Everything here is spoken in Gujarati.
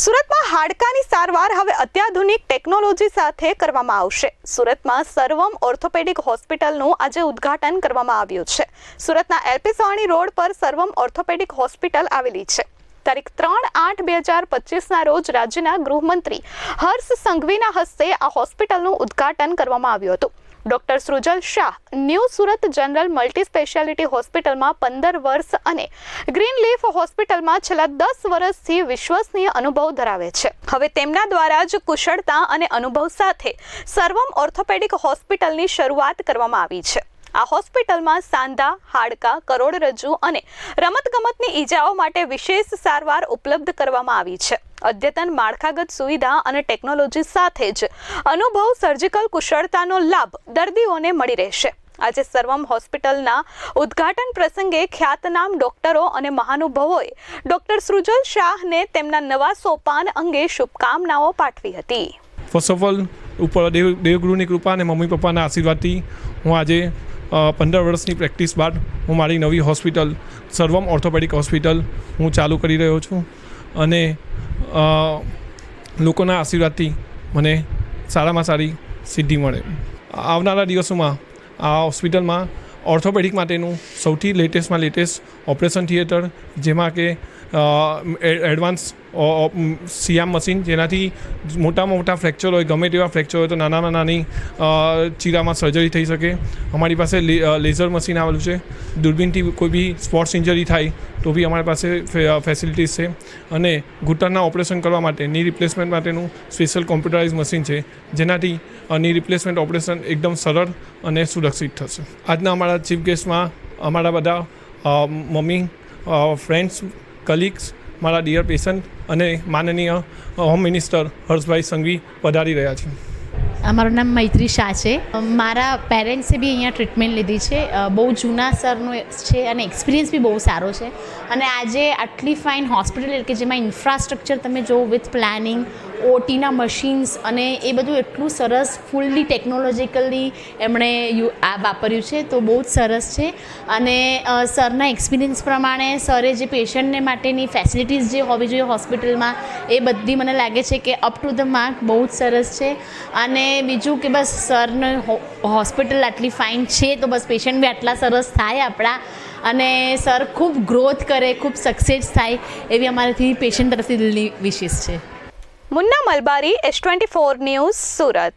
સુરતમાં હાડકાની સારવાર હવે અત્યાધુનિક ટેકનોલોજી સાથે કરવામાં આવશે. સુરતમાં સર્વમ ઓર્થોપેડિક હોસ્પિટલનું આજે ઉદ્ઘાટન કરવામાં આવ્યું છે. સુરતના એલપી સવાણી રોડ પર સર્વમ ઓર્થોપેડિક હોસ્પિટલ આવેલી છે. તારીખ ત્રણ આઠ બે હજાર પચીસના રોજ રાજ્યના ગૃહમંત્રી હર્ષ સંઘવીના હસ્તે આ હોસ્પિટલનું ઉદ્ઘાટન કરવામાં આવ્યું હતું. Doctor Srujal Shah, new Surat general multi speciality હોસ્પિટલમાં પંદર વર્ષ અને ગ્રીન લીફ હોસ્પિટલમાં છેલ્લા દસ વર્ષથી વિશ્વસનીય અનુભવ ધરાવે છે. હવે તેમના દ્વારા જ કુશળતા અને અનુભવ સાથે સર્વમ ઓર્થોપેડિક હોસ્પિટલની શરૂઆત કરવામાં આવી છે. આ હોસ્પિટલમાં સાંધા, હાડકા, કરોડરજ્જુ અને રમતગમતની ઈજાઓ માટે વિશેષ સારવાર ઉપલબ્ધ કરવામાં આવી છે. અદ્યતન માળખાગત સુવિધા અને ટેકનોલોજી સાથે જ અનુભવ સર્જિકલ કુશળતાનો લાભ દર્દીઓને મળી રહેશે. આજે સર્વમ હોસ્પિટલના ઉદ્ઘાટન પ્રસંગે ખ્યાતનામ ડોક્ટરો અને મહાનુભાવોએ ડોક્ટર સૃજલ શાહને તેમના નવા સોપાન અંગે શુભકામનાઓ પાઠવી હતી. ફર્સ્ટ ઓફ ઓલ ઉપર દેવ, દેવગુરુની કૃપા અને મમ્મી પપ્પાના આશીર્વાદથી હું આજે પંદર વર્ષની પ્રેક્ટિસ બાદ હું મારી નવી હોસ્પિટલ, સર્વમ ઓર્થોપેડિક હોસ્પિટલ હું ચાલુ કરી રહ્યો છું. અને લોકોના આશીર્વાદથી મને સારામાં સારી સિદ્ધિ મળે. આવનારા દિવસોમાં આ હોસ્પિટલમાં ઓર્થોપેડિક માટેનું સૌથી લેટેસ્ટમાં લેટેસ્ટ ઓપરેશન થિયેટર, જેમાં કે એડવાન્સ સિયામ મશીન, જેનાથી મોટામાં મોટા ફ્રેક્ચર હોય, ગમે તેવા ફ્રેક્ચર હોય, તો નાનામાં નાની ચીરામાં સર્જરી થઈ શકે. અમારી પાસે લેઝર મશીન આવેલું છે. દૂરબીનથી કોઈ બી સ્પોર્ટ્સ ઇન્જરી થાય, તો બી અમારી પાસે ફેસિલિટીઝ છે. અને ઘૂંટણના ઓપરેશન કરવા માટે ની રિપ્લેસમેન્ટ માટેનું સ્પેશિયલ કોમ્પ્યુટરાઇઝ મશીન છે, જેનાથી ની રિપ્લેસમેન્ટ ઓપરેશન એકદમ સરળ અને સુરક્ષિત થશે. આજના અમારા ચીફ ગેસ્ટમાં અમારા બધા મમ્મી ફ્રેન્ડ્સ કલીગ્સ મારા ડિયર પેશન્ટ અને માનનીય હોમ મિનિસ્ટર હર્ષભાઈ સંઘવી પધારી રહ્યા છે. અમારું નામ મૈત્રી શાહ છે. મારા પેરેન્ટ્સે બી અહીંયા ટ્રીટમેન્ટ લીધી છે. બહુ જૂના સરનું છે અને એક્સપિરિયન્સ બી બહુ સારો છે. અને આજે આટલી ફાઇન હોસ્પિટલ કે જેમાં ઇન્ફ્રાસ્ટ્રક્ચર તમે જો વિથ પ્લાનિંગ ઓટીના મશીન્સ અને એ બધું એટલું સરસ ફૂલ્લી ટેકનોલોજીકલી એમણે યુ, આ વાપર્યું છે. તો બહુ જ સરસ છે. અને સરના એક્સપિરિયન્સ પ્રમાણે સરે જે પેશન્ટને માટેની ફેસિલિટીઝ જે હોવી જોઈએ હોસ્પિટલમાં એ બધી મને લાગે છે કે અપ ટુ ધ માર્ક બહુ જ સરસ છે. અને બીજું કે બસ સરને હોસ્પિટલ આટલી ફાઇન છે, તો બસ પેશન્ટ બી આટલા સરસ થાય આપણા. અને સર ખૂબ ગ્રોથ કરે, ખૂબ સક્સેસ થાય એવી અમારાથી પેશન્ટ તરફથી દિલની વિશેષ છે. Munna Malabari S twenty four news Surat.